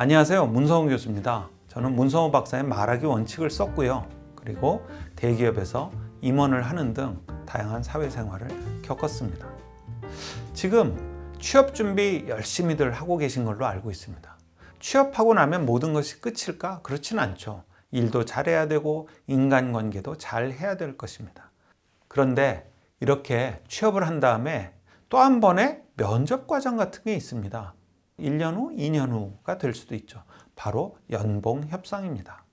안녕하세요. 문성호 교수입니다. 저는 문성호 박사의 말하기 원칙을 썼고요. 그리고 대기업에서 임원을 하는 등 다양한 사회생활을 겪었습니다. 지금 취업 준비 열심히들 하고 계신 걸로 알고 있습니다. 취업하고 나면 모든 것이 끝일까? 그렇진 않죠. 일도 잘해야 되고 인간관계도 잘 해야 될 것입니다. 그런데 이렇게 취업을 한 다음에 또 한 번의 면접 과정 같은 게 있습니다. 1년 후, 2년 후가 될 수도 있죠. 바로 연봉 협상입니다.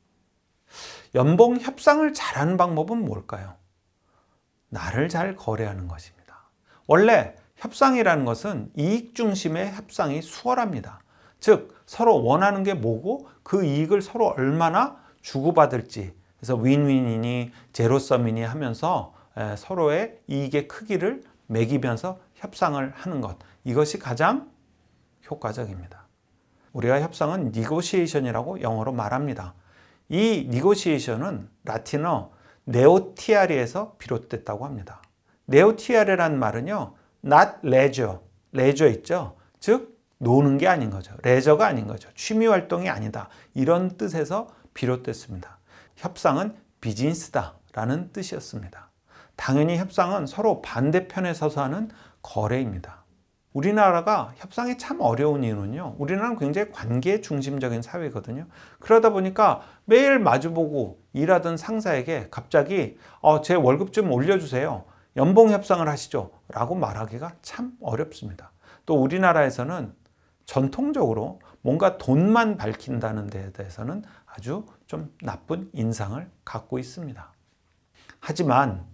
연봉 협상을 잘하는 방법은 뭘까요? 나를 잘 거래하는 것입니다. 원래 협상이라는 것은 이익 중심의 협상이 수월합니다. 즉, 서로 원하는 게 뭐고 그 이익을 서로 얼마나 주고받을지. 그래서 윈윈이니 제로섬이니 하면서 에, 서로의 이익의 크기를 매기면서 협상을 하는 것. 이것이 가장 효과적입니다. 우리가 협상은 니고시에이션이라고 영어로 말합니다. 이 니고시에이션은 라틴어 네오티아리에서 비롯됐다고 합니다. 네오티아리라는 말은요, not leisure, leisure 있죠? 즉, 노는 게 아닌 거죠. 레저가 아닌 거죠. 취미 활동이 아니다. 이런 뜻에서 비롯됐습니다. 협상은 비즈니스다라는 뜻이었습니다. 당연히 협상은 서로 반대편에 서서 하는 거래입니다. 우리나라가 협상이 참 어려운 이유는요. 우리나라는 굉장히 관계 중심적인 사회거든요. 그러다 보니까 매일 마주보고 일하던 상사에게 갑자기 어, 제 월급 좀 올려주세요. 연봉 협상을 하시죠. 라고 말하기가 참 어렵습니다. 또 우리나라에서는 전통적으로 뭔가 돈만 밝힌다는 데에 대해서는 아주 좀 나쁜 인상을 갖고 있습니다. 하지만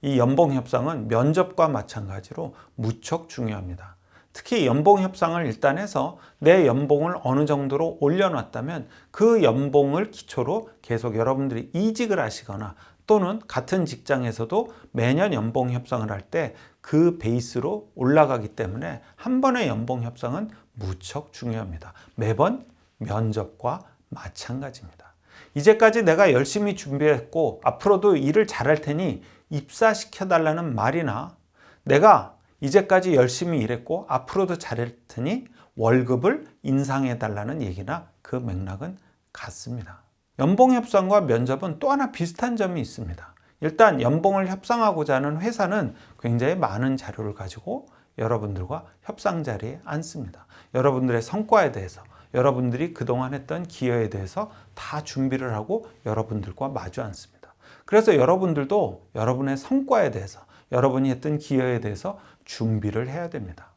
이 연봉 협상은 면접과 마찬가지로 무척 중요합니다. 특히 연봉 협상을 일단 해서 내 연봉을 어느 정도로 올려놨다면 그 연봉을 기초로 계속 여러분들이 이직을 하시거나 또는 같은 직장에서도 매년 연봉 협상을 할 때 그 베이스로 올라가기 때문에 한 번의 연봉 협상은 무척 중요합니다. 매번 면접과 마찬가지입니다. 이제까지 내가 열심히 준비했고 앞으로도 일을 잘할 테니 입사시켜 달라는 말이나 내가 이제까지 열심히 일했고 앞으로도 잘할 테니 월급을 인상해 달라는 얘기나 그 맥락은 같습니다. 연봉 협상과 면접은 또 하나 비슷한 점이 있습니다. 일단 연봉을 협상하고자 하는 회사는 굉장히 많은 자료를 가지고 여러분들과 협상 자리에 앉습니다. 여러분들의 성과에 대해서, 여러분들이 그동안 했던 기여에 대해서 다 준비를 하고 여러분들과 마주 앉습니다. 그래서 여러분들도 여러분의 성과에 대해서, 여러분이 했던 기여에 대해서 준비를 해야 됩니다.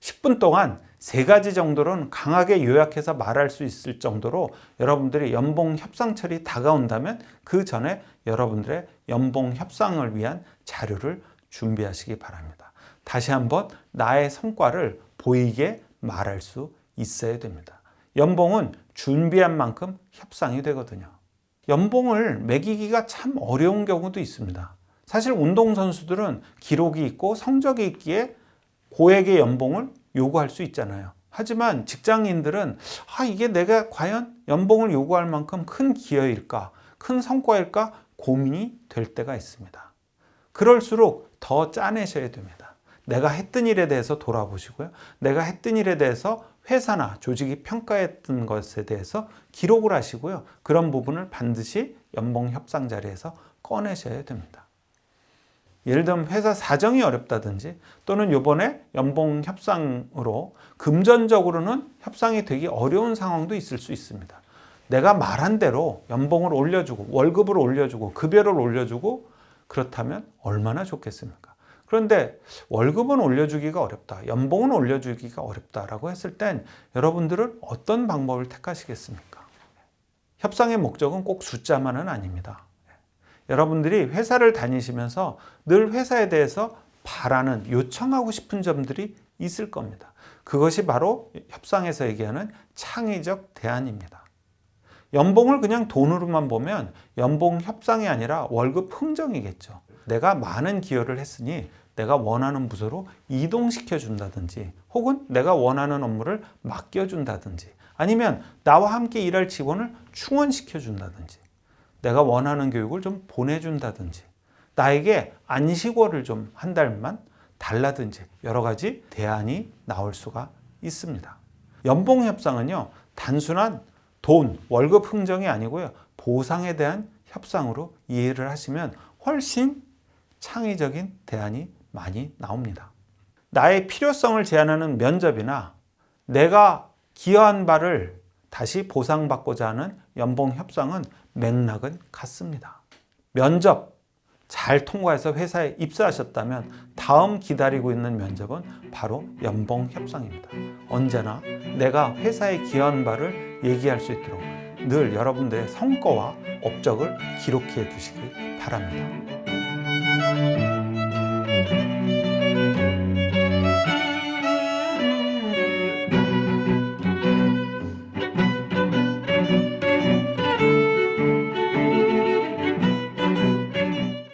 10분 동안 세 가지 정도는 강하게 요약해서 말할 수 있을 정도로 여러분들이 연봉 협상철이 다가온다면 그 전에 여러분들의 연봉 협상을 위한 자료를 준비하시기 바랍니다. 다시 한번 나의 성과를 보이게 말할 수 있어야 됩니다. 연봉은 준비한 만큼 협상이 되거든요. 연봉을 매기기가 참 어려운 경우도 있습니다. 사실 운동선수들은 기록이 있고 성적이 있기에 고액의 연봉을 요구할 수 있잖아요. 하지만 직장인들은 아, 이게 내가 과연 연봉을 요구할 만큼 큰 기여일까, 큰 성과일까 고민이 될 때가 있습니다. 그럴수록 더 짜내셔야 됩니다. 내가 했던 일에 대해서 돌아보시고요. 내가 했던 일에 대해서 회사나 조직이 평가했던 것에 대해서 기록을 하시고요. 그런 부분을 반드시 연봉 협상 자리에서 꺼내셔야 됩니다. 예를 들면 회사 사정이 어렵다든지 또는 요번에 연봉 협상으로 금전적으로는 협상이 되기 어려운 상황도 있을 수 있습니다. 내가 말한 대로 연봉을 올려주고 월급을 올려주고 급여를 올려주고 그렇다면 얼마나 좋겠습니까? 그런데 월급은 올려주기가 어렵다. 연봉은 올려주기가 어렵다라고 했을 땐 여러분들은 어떤 방법을 택하시겠습니까? 협상의 목적은 꼭 숫자만은 아닙니다. 여러분들이 회사를 다니시면서 늘 회사에 대해서 바라는, 요청하고 싶은 점들이 있을 겁니다. 그것이 바로 협상에서 얘기하는 창의적 대안입니다. 연봉을 그냥 돈으로만 보면 연봉 협상이 아니라 월급 흥정이겠죠. 내가 많은 기여를 했으니 내가 원하는 부서로 이동시켜 준다든지 혹은 내가 원하는 업무를 맡겨 준다든지 아니면 나와 함께 일할 직원을 충원시켜 준다든지 내가 원하는 교육을 좀 보내준다든지 나에게 안식월을 좀 한 달만 달라든지 여러 가지 대안이 나올 수가 있습니다. 연봉 협상은요 단순한 돈, 월급 흥정이 아니고요. 보상에 대한 협상으로 이해를 하시면 훨씬 창의적인 대안이 많이 나옵니다. 나의 필요성을 제한하는 면접이나 내가 기여한 바를 다시 보상받고자 하는 연봉 협상은 맥락은 같습니다. 면접 잘 통과해서 회사에 입사하셨다면 다음 기다리고 있는 면접은 바로 연봉 협상입니다. 언제나 내가 회사에 기여한 바를 얘기할 수 있도록 늘 여러분들의 성과와 업적을 기록해 두시기 바랍니다.